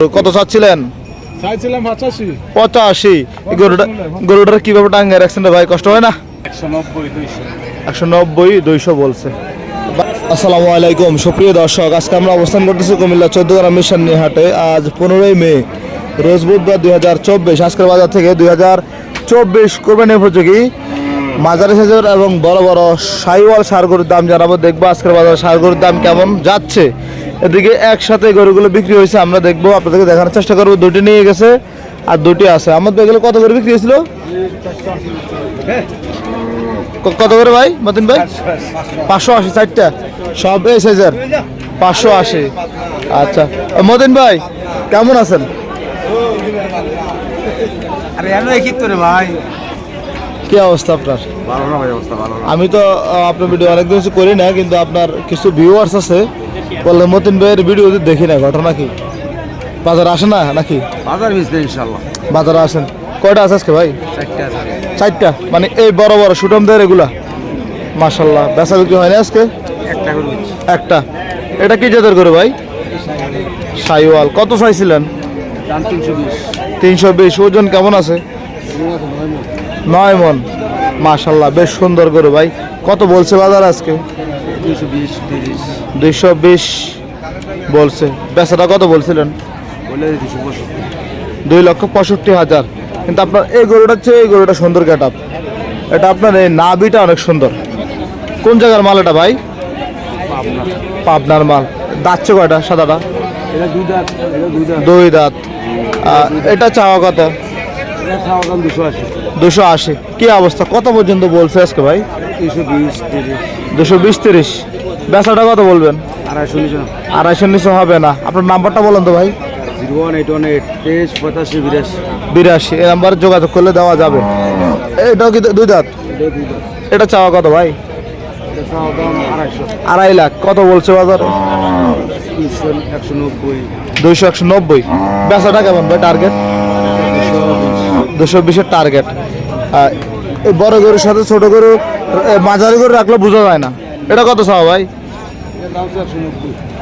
কত চাচ্ছিলেন? চাইছিলাম পঁচাশি। পঁচাশি। গরুটা গরুটার কীভাবে টাঙ্গে রাখছেন ভাই? কষ্ট হয় না? একশো নব্বই দুইশো। বলছে। আসসালামু আলাইকুম। সুপ্রিয় দর্শক আজকে আমরা অবস্থান করতেছি কুমিল্লা চোদ্দ গ্রাম মিশন হাটে আজ পনেরোই মে রোজ বুধবার দুই হাজার চব্বিশ। আজকের বাজার থেকে দুই হাজার চব্বিশ কোরবানি উপযোগী। মাঝারি সাইজের এবং বড় বড় সাইওয়াল সার গরুর দাম জানাব। দেখব আজকের বাজার সার গরুর দাম কেমন যাচ্ছে। এদিকে একসাথে গরুগুলো বিক্রি হয়েছে, আমরা দেখব, আপনাদেরকে দেখানোর চেষ্টা করব। দুটি নিয়ে গেছে আর দুটি আছে। আমাদের এগুলো কত করে বিক্রি হয়েছিল? কত করে ভাই, মতিন ভাই? পাঁচশো আশি, চারটা। সব এই সাইজের পাঁচশো আশি। আচ্ছা। মতিন ভাই, কেমন আছেন? আরে তো ভাই? কি অবস্থা আপনার? ভালো না ভাই অবস্থা ভালো না। আমি তো আপনার ভিডিও অনেক দিন করি না কিন্তু আপনার কিছু ভিউয়ার্স আছে বললে মতিন ভাইয়ের ভিডিও দেখি না ঘটনা কি? বাজারে আসে না নাকি? বাজার মিশবে ইনশাল্লাহ বাজারে আসেন। কয়টা আছে আজকে ভাই? চারটে মানে এই বড় বড় সুটম দেয় এগুলা? মাশাল্লাহ বেচা বিক্রি হয় না আজকে? একটা এটা কি জাতের করে ভাই? সাইওয়াল। কত চাইছিলেন তিনশো বিশ। ওজন কেমন আছে নয় মন। মাশাল্লাহ বেশ সুন্দর করে ভাই। কত বলছে বাজার আজকে? দুইশো বিশ বলছে। বেচাটা কত বলছিলেন? দুই লক্ষ পঁয়ষট্টি হাজার। কিন্তু আপনার এই গরুটা হচ্ছে এই গরুটা সুন্দর গেট আপ এটা আপনার এই নাভিটা অনেক সুন্দর। কোন জায়গার মাল এটা ভাই? পাবনার মাল। দাচ্ছে কয়টা সাদাটা? এটা দুই দাঁত এটা চাওয়া দাম দুশো আশি। কি অবস্থা? কত পর্যন্ত বলছে আজকে ভাই? দুশো বিশ তিরিশ। বেচাটা কত বলবেন? আড়াইশো নিচে হবে না। আপনার নাম্বারটা বলেন তো ভাই। বিরাশি। এই নাম্বারে যোগাযোগ করলে দেওয়া যাবে। এটাও কি দুই দাঁত? এটা চাওয়া কত ভাই? আড়াই লাখ। কত বলছে বাজার? দুইশো একশো নব্বই। বেচাটা কেমন ভাই টার্গেট দুশো বিশের টার্গেট বড় গরুর সাথে ছোট গরু মাঝারি গরু রাখলে বোঝা যায় না। এটা কত চাওয়া ভাই?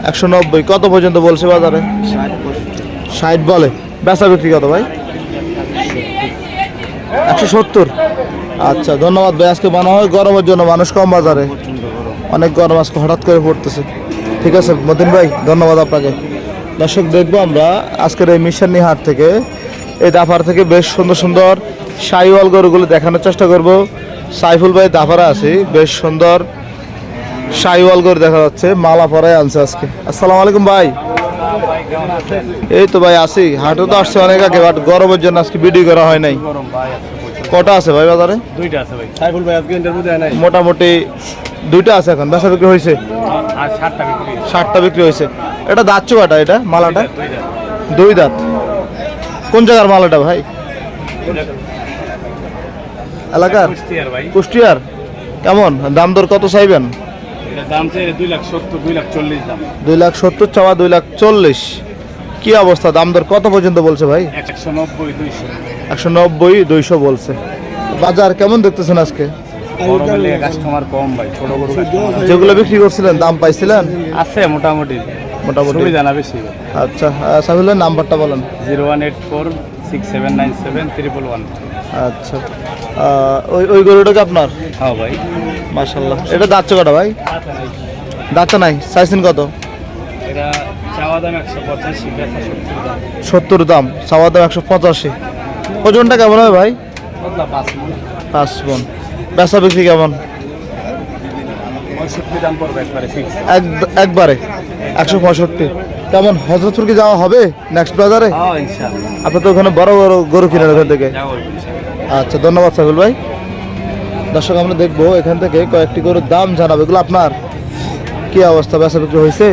একশো নব্বই। কত পর্যন্ত বলছে বাজারে? ষাট বলে। বেচা বিক্রি কত ভাই? একশো সত্তর। আচ্ছা ধন্যবাদ ভাই। আজকে বানা হয় গরমের জন্য মানুষ কম বাজারে। অনেক গরম আজকে হঠাৎ করে পড়তেছে। ঠিক আছে, মতিন ভাই, ধন্যবাদ আপনাকে। দর্শক, দেখব আমরা আজকের এই মিশন হাট থেকে এই দাফার থেকে বেশ সুন্দর সুন্দর সাইওয়াল গরুগুলো দেখানোর চেষ্টা করব। সাইফুল ভাই দাফারা আছে বেশ সুন্দর সাইওয়াল গরু দেখা যাচ্ছে মালা পরাই আনছে আজকে। আসসালামু আলাইকুম ভাই। এই তো ভাই আসি হাটে তো আসছে অনেক আগে বাট গরমের জন্য আজকে ভিডিও করা হয় নাই। কটা আছে ভাই বাজারে? দুইটা আছে ভাই। সাইফুল ভাই আজকে ইন্টারভিউ দেয় নাই। মোটামুটি দুইটা আছে এখন বেচা বিক্রি হয়েছে? আর ষাটটা বিক্রি ষাটটা বিক্রি হয়েছে। এটা দাঁত কটা এটা মালাটা? দুই দাঁত। কোন জায়গার মাল এটা ভাই? এলাকার? কুষ্টিয়ার কেমন? দাম দর কত চাইবেন? দুই লাখ সত্তর চাওয়া দুই লাখ চল্লিশ। কি অবস্থা? দাম দর কত পর্যন্ত বলছে ভাই? একশো নব্বই দুইশো। একশো নব্বই দুইশো বলছে। বাজার কেমন দেখতেছেন আজকে? বড় গেলে কাস্টমার কম ভাই ছোট বড় customer যেগুলো বিক্রি করছিলেন দাম পাইছিলেন? আছে মোটামুটি। মোটামুটি। সুবিধা না বেশি আচ্ছা সাহিলের নাম্বারটা বলেন। Zero one eight four six seven nine seven triple one. আচ্ছা ওই ওই গরুটা কি আপনার? হ্যাঁ ভাই। মাশাল্লাহ এটা দাঁতছো কটা ভাই? দাঁতটা নাই। চাইছেন কত? এটা চাওয়া দাম একশো পঁচাশি সত্তর দাম। চাওয়া দাম একশো পঁচাশি। ওজনটা কেমন হবে ভাই? পাঁচ মন। বেচা বিক্রি কেমন? পঁয়ষট্টি দাম পড়বে একবারে এক একবারে একশো পঁয়ষট্টি। কেমন হজরতপুর কি যাওয়া হবে নেক্সট বাজারে? আপনার তো ওখানে বড় বড় গরু কিনেন ওখান থেকে। আচ্ছা ধন্যবাদ সাহুল ভাই। দর্শক আমরা দেখব এখান থেকে কয়েকটি গরুর দাম জানাব। এগুলো আপনার? কি অবস্থা? বেচা বিক্রি হয়েছে?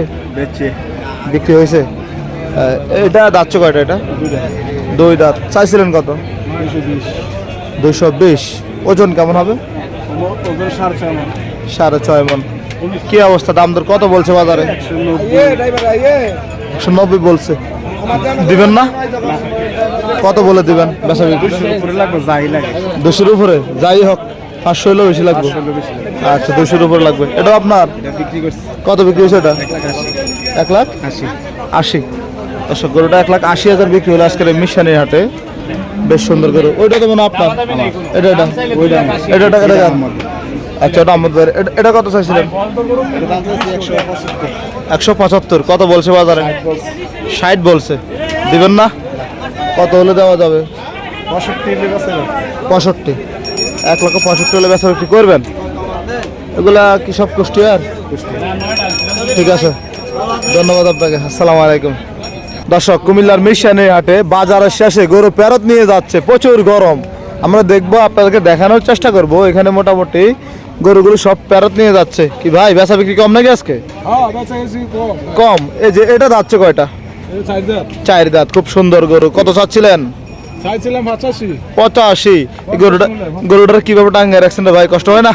বিক্রি হয়েছে? এটা দাঁতছো কয়টা এটা? দুই দাঁত। চাইছিলেন কত? দুইশো বিশ। ওজন কেমন হবে? সাড়ে ছয় মন। কি অবস্থা? দাম দর কত বলছে বাজারে? একশো নব্বই বলছে। দিবেন না? কত বলে দিবেন? দুশোর উপরে? যাই হোক, পাঁচশো হলেও বেশি লাগবে। আচ্ছা দুশোর উপরে লাগবে। এটা আপনার? কত বিক্রি হয়েছে এটা? এক লাখ? আশি। দর্শক, গরুটা এক লাখ আশি হাজার বিক্রি হলো আজকের মিশানির হাটে। বেশ সুন্দর গরু। ওইটা তো মনে আপনার? এটা এটা? ওইটা। এটা এটা আচ্ছা ওটা আমাদের এটা- কত চাইছিলেন? একশো পঁচাত্তর। কত বলছে বাজারে? ষাট বলছে। দিবেন না? কত হলে দেওয়া যাবে? পঁয়ষট্টি। এক লক্ষ পঁয়ষট্টি হলে বেচা বিক্রি করবেন? এগুলা কি সব কুষ্টিয়ার? ঠিক আছে। ধন্যবাদ আপনাকে। আসসালামু আলাইকুম। দর্শক, কুমিল্লার মিশানের হাটে বাজারের শেষে গরু পেরত নিয়ে যাচ্ছে প্রচুর গরম। আমরা দেখব, আপনাদেরকে দেখানোর চেষ্টা করব। এখানে মোটামুটি গরুগুলো সব প্যারত নিয়ে যাচ্ছে। কি ভাই বেচা বিক্রি কম নাকি আজকে? হ্যাঁ কম। এই যে এটা যাচ্ছে কয়টা? চার দাঁত। খুব সুন্দর গরু। কত চাচ্ছিলেন? পঁচাশি। গরুটা গরুটার কীভাবে টাঙ্গে রাখছেন ভাই? কষ্ট হয় না?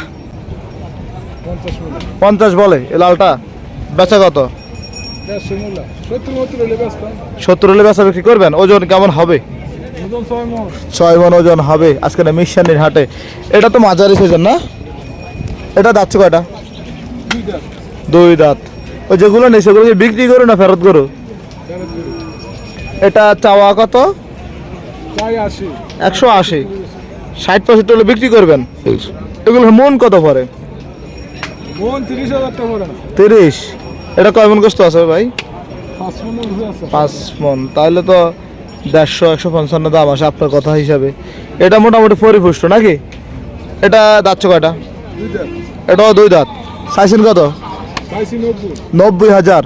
পঞ্চাশ বলে। এই লালটা। বেচা কত? সত্তর হলে বেচা বিক্রি করবেন? ওজন কেমন হবে? ছয় মন। ওজন হবে। আজকে না মিশানির হাটে। এটা তো মাঝারি সেজন না? এটা কয়টা? দুইটা দুই দাঁত। ওই যেগুলো নেই, সেগুলো বিক্রি করো না ফেরত করো? এটা চাওয়া কত? একশো আশি। ষাট পঁয়ষট্টি হলে বিক্রি করবেন? এগুলো মন কত পরে তিরিশ। এটা কয় মন কষ্ট আছে ভাই? পাঁচ মন। তাহলে তো দেড়শো, একশো পঞ্চান্ন দাম আসে আপনার কথা হিসাবে। এটা মোটামুটি পরিপুষ্ট নাকি? এটা যাচ্ছে কয়টা? এটাও দুই দাঁত। চাইছেন কত? নব্বই। হাজার।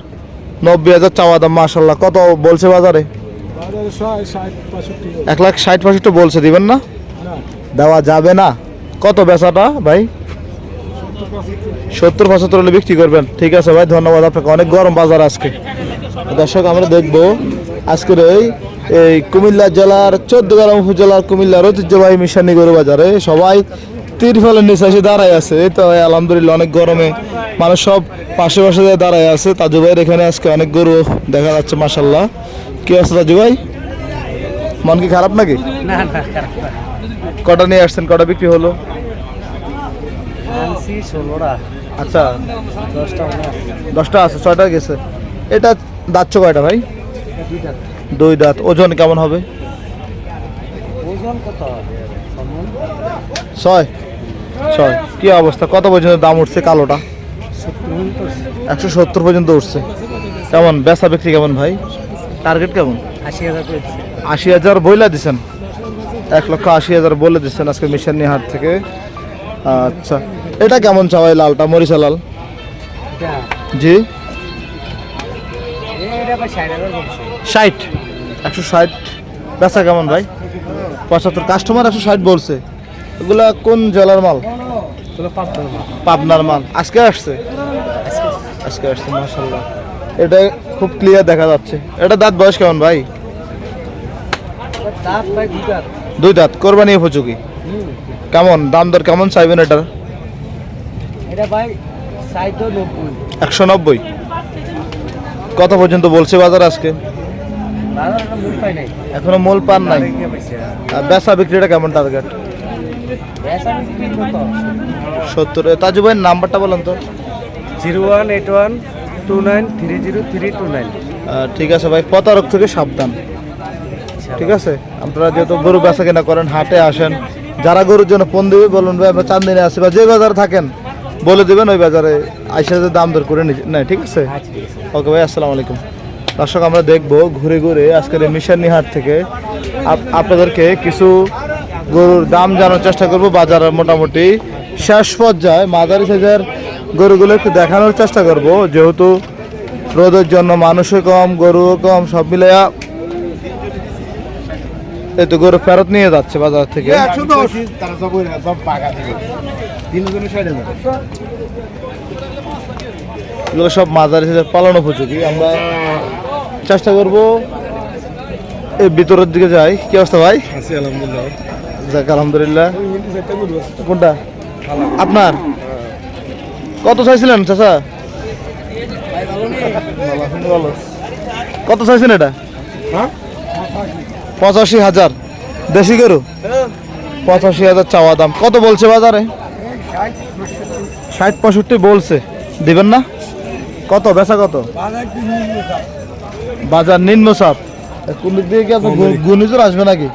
নব্বই হাজার চাওয়া দাম মাসাল্লাহ কত বলছে বাজারে? এক লাখ ষাট পঁয়ষট্টি বলছে দিবেন না? দেওয়া যাবে না। কত বেচাটা ভাই? সত্তর পঁচাত্তর হলে বিক্রি করবেন। ঠিক আছে ভাই ধন্যবাদ আপনাকে। অনেক গরম বাজার আজকে। দর্শক আমরা দেখব আজকের এই এই কুমিল্লা জেলার চোদ্দ গ্রাম উপজেলার কুমিল্লার ঐতিহ্যবাহী মিশানি গরু বাজারে সবাই তিরফলের নিচে এসে দাঁড়ায় আছে। এই তো আলহামদুলিল্লাহ অনেক গরমে মানুষ সব পাশে পাশে দাঁড়ায় আছে। তাজু ভাইয়ের এখানে আজকে অনেক গরু দেখা যাচ্ছে মাসাল্লাহ কি আছে তাজু ভাই? মন কি খারাপ নাকি? কটা নিয়ে আসছেন? কটা বিক্রি হলো? আচ্ছা। দশটা আছে ছয়টা গেছে। এটা দাঁতছো কয়টা ভাই? দুই দাঁত। ওজন কেমন হবে? ওজন কত ছয়? ছয় কি অবস্থা? কত পর্যন্ত দাম উঠছে কালোটা? একশো সত্তর পর্যন্ত উঠছে। কেমন বেচা বিক্রি কেমন ভাই? টার্গেট কেমন? আশি হাজার বইলা দিছেন? এক লক্ষ আশি হাজার বলে দিচ্ছেন আজকে মিশানি হাট থেকে। আচ্ছা এটা কেমন চাওয়াই লালটা মরিচা লাল? জি? ষাট ষাট? একশো ষাট? বেচা কেমন ভাই? পঁচাত্তর? কাস্টমার একশো ষাট বলছে। এগুলা কোন জেলার মাল? পাবনার মাল। আজকে আসছে? আজকে আসছে মাশাল্লাহ এটা খুব ক্লিয়ার দেখা যাচ্ছে। এটা দাঁত বয়স কেমন ভাই? দুই দাঁত। কোরবানি উপযোগী। কেমন? দাম দর কেমন চাইবেন এটার? একশো নব্বই। কত পর্যন্ত বলছে বাজার আজকে? এখনও মোল পান নাই। বেচা বিক্রিটা কেমন টার্গেট সত্তর তাজু ভাইয়ের নাম্বারটা বলেন তো। Zero one eight one two nine three zero three two nine. ঠিক আছে ভাই প্রতারক থেকে সাবধান। ঠিক আছে? আপনারা যেহেতু গরু বেচা কেনা করেন হাটে আসেন যারা গরুর জন্য ফোন দিবে বলুন ভাই আমরা চান্দিনে আছি বা যে বাজারে থাকেন বলে দিবেন ওই বাজারে আইসা যে দাম দর করে নিয়ে নেয় ঠিক আছে? ওকে ভাই আসসালামু আলাইকুম। দর্শক আমরা দেখব ঘুরে ঘুরে আজকের মিশানি হাট থেকে আপ- আপনাদেরকে কিছু গরুর দাম জানার চেষ্টা করব বাজারের মোটামুটি শেষ পর্যায়ে মাঝারি সাইজের গরুগুলো একটু দেখানোর চেষ্টা করব। যেহেতু রোদের জন্য মানুষও কম গরুও কম সব মিলাইয়া এই তো গরু ফেরত নিয়ে যাচ্ছে বাজার থেকে। এগুলো সব মাঝারি সাইজের পালন উপযোগী। আমরা চেষ্টা করব এই ভিতরের দিকে যাই। কি অবস্থা ভাই? আলহামদুলিল্লাহ। যাক, আলহামদুলিল্লাহ। কোনটা? আপনার? কত চাইছিলেন, চাচা? কত চাইছেন এটা? পঁচাশি হাজার। দেশি গরু? পঁচাশি হাজার চাওয়া দাম। কত বলছে বাজারে? ষাট পঁয়ষট্টি বলছে। দিবেন না? কত? বেচা কত? বাজার নিম্ন সাপ কোন দিক দিয়ে কি আপনার ঘূর্ণিঝড় আসবে নাকি?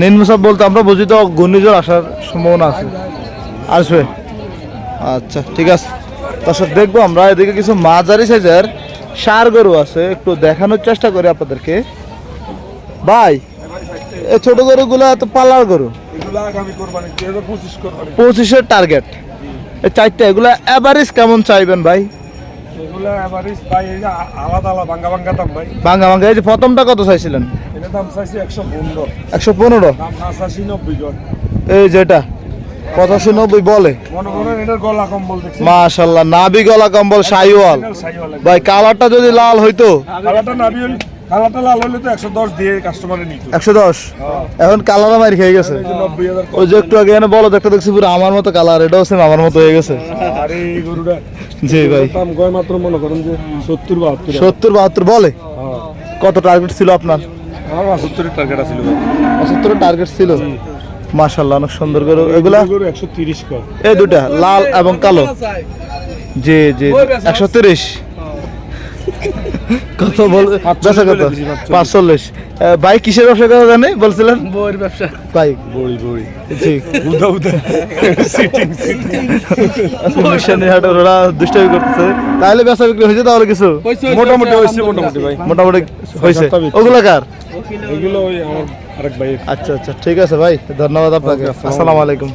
নিম্ন চাপ বলতে আমরা বুঝি তো ঘূর্ণিঝড় আসার সম্ভাবনা আছে। আসবে। আচ্ছা ঠিক আছে। দর্শক দেখব আমরা এদিকে কিছু মাঝারি সাইজের সার গরু আছে। একটু দেখানোর চেষ্টা করি আপনাদেরকে। ভাই এই ছোট গরুগুলো এত পালার গরু। পঁচিশের টার্গেট এই চারটা এগুলো অ্যাভারেজ কেমন চাইবেন ভাই? এগুলো এভারেজ ভাই এই যে আলাদা আলাদা ভাঙ্গা ভাঙ্গা দাম ভাই। ভাঙ্গা ভাঙ্গা এই যে প্রথমটা কত চাইছিলেন? দাম চাইছি একশো পনেরো। একশো পনেরো? দাম পঁচাশি নব্বই এই যেটা পঁচাশি নব্বই বলে। গলা কম্বল দেখছি মাশাল্লাহ নাবি গলা কম্বল সাইওয়াল ভাই কালারটা যদি লাল হইতো? এখন কালার মারি খেয়ে গেছে। যে ওই যে একটু আগে এনে বলো একটা দেখছি পুরো আমার মতো কালার এটাও সেম আমার মতো হয়ে গেছে। জি ভাই। সত্তর বাহাত্তর? বলে? হ্যাঁ। কত টার্গেট ছিল আপনার? আমার বাহাত্তরের টার্গেট আছিল ভাই টার্গেট ছিল? মাশাল্লাহ অনেক সুন্দর করে। এগুলা? একশো তিরিশ এই দুটা লাল এবং কালো। জি জি একশো তিরিশ। কত বল বেচা কত? পাঁচচল্লিশ। ভাই কিসের ব্যবসা কথা জানে? বলছিলেন? বইয়ের ব্যবসা। ভাই। বড়ি বড়ি জি। উদা উদা সিটিং সিটিং মিশনের ওরা দুষ্টামি করতেছে। তাহলে বেচা বিক্রি হয়েছে তাহলে কিছু? মোটামুটি হয়েছে মোটামুটি ভাই। মোটামুটি হয়েছে। ওগুলা কার? এগুলো ওই আমার আরেক ভাই আচ্ছা আচ্ছা ঠিক আছে ভাই ধন্যবাদ আপনাকে। আসসালামু আলাইকুম।